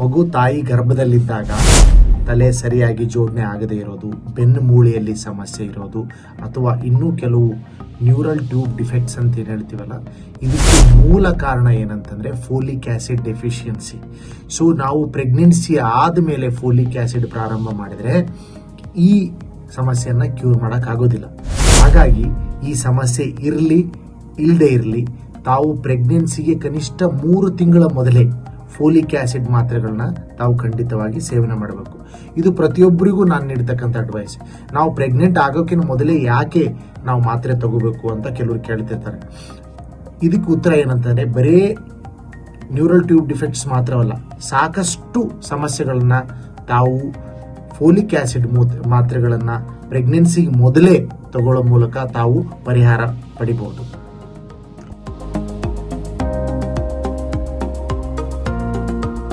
ಮಗು ತಾಯಿ ಗರ್ಭದಲ್ಲಿದ್ದಾಗ ತಲೆ ಸರಿಯಾಗಿ ಜೋಡಣೆ ಆಗದೇ ಇರೋದು, ಬೆನ್ನು ಮೂಳೆಯಲ್ಲಿ ಸಮಸ್ಯೆ ಇರೋದು, ಅಥವಾ ಇನ್ನೂ ಕೆಲವು ನ್ಯೂರಲ್ ಟ್ಯೂಬ್ ಡಿಫೆಕ್ಟ್ಸ್ ಅಂತ ಏನು ಹೇಳ್ತೀವಲ್ಲ, ಇದಕ್ಕೆ ಮೂಲ ಕಾರಣ ಏನಂತಂದರೆ ಫೋಲಿಕ್ ಆ್ಯಸಿಡ್ ಡೆಫಿಷಿಯನ್ಸಿ. ಸೊ ನಾವು ಪ್ರೆಗ್ನೆನ್ಸಿ ಆದಮೇಲೆ ಫೋಲಿಕ್ ಆ್ಯಸಿಡ್ ಪ್ರಾರಂಭ ಮಾಡಿದರೆ ಈ ಸಮಸ್ಯೆಯನ್ನು ಕ್ಯೂರ್ ಮಾಡೋಕ್ಕಾಗೋದಿಲ್ಲ ಹಾಗಾಗಿ ಈ ಸಮಸ್ಯೆ ಇರಲಿ ಇಲ್ಲದೆ ಇರಲಿ, ತಾವು ಪ್ರೆಗ್ನೆನ್ಸಿಗೆ ಕನಿಷ್ಠ ಮೂರು ತಿಂಗಳ ಮೊದಲೇ ಫೋಲಿಕ್ ಆ್ಯಸಿಡ್ ಮಾತ್ರೆಗಳನ್ನ ತಾವು ಖಂಡಿತವಾಗಿ ಸೇವನೆ ಮಾಡಬೇಕು. ಇದು ಪ್ರತಿಯೊಬ್ಬರಿಗೂ ನಾನು ನೀಡ್ತಕ್ಕಂಥ ಅಡ್ವೈಸ್ ನಾವು ಪ್ರೆಗ್ನೆಂಟ್ ಆಗೋಕ್ಕಿಂತ ಮೊದಲೇ ಯಾಕೆ ನಾವು ಮಾತ್ರೆ ತಗೋಬೇಕು ಅಂತ ಕೆಲವರು ಕೇಳ್ತಿರ್ತಾರೆ. ಇದಕ್ಕೆ ಉತ್ತರ ಏನಂತಂದರೆ, ಬರೀ ನ್ಯೂರಲ್ ಟ್ಯೂಬ್ ಡಿಫೆಕ್ಟ್ಸ್ ಮಾತ್ರವಲ್ಲ ಸಾಕಷ್ಟು ಸಮಸ್ಯೆಗಳನ್ನು ತಾವು ಫೋಲಿಕ್ ಆಸಿಡ್ ಮಾತ್ರೆಗಳನ್ನು ಪ್ರೆಗ್ನೆನ್ಸಿಗೆ ಮೊದಲೇ ತಗೊಳ್ಳೋ ಮೂಲಕ ತಾವು ಪರಿಹಾರ ಪಡಿಬಹುದು